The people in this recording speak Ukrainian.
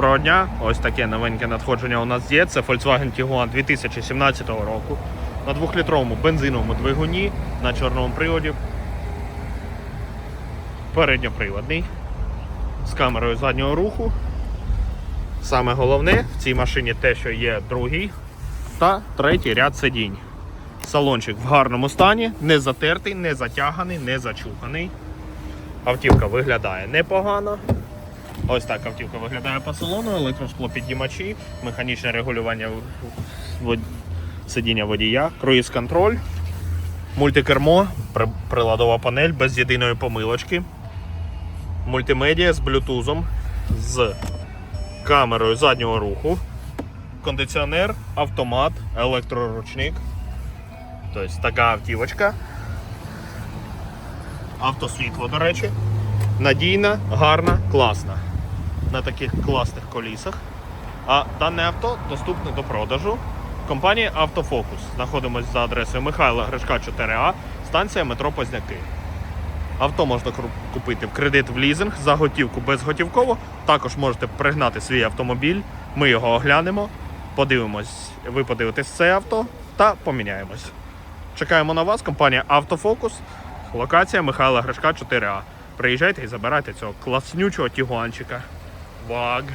Доброго дня, ось таке новеньке надходження у нас є. Це Volkswagen Tiguan 2017 року. На 2-літровому бензиновому двигуні на чорному приводі. Передньоприводний. З камерою заднього руху. Саме головне в цій машині те, що є другий та третій ряд сидінь. Салончик в гарному стані, не затертий, не затяганий, не зачуханий. Автівка виглядає непогано. Ось так автівка виглядає по салону, електросклопідіймачі, механічне регулювання вод- сидіння водія, круїз-контроль, мультикермо, при- приладова панель без єдиної помилочки, мультимедіа з блютузом, з камерою заднього руху, кондиціонер, автомат, електроручник. Тобто така автівочка. Автосвітло, до речі. Надійна, гарна, класна. На таких класних колісах. А дане авто доступне до продажу. Компанія Автофокус. Знаходимося за адресою Михайла Гришка 4А, станція метро Позняки. Авто можна купити в кредит в лізинг, за готівку безготівково. Також можете пригнати свій автомобіль. Ми його оглянемо, подивимось, ви подивитесь це авто та поміняємось. Чекаємо на вас, компанія Автофокус. Локація Михайла Гришка 4А. Приїжджайте і забирайте цього класнючого тігуанчика. log.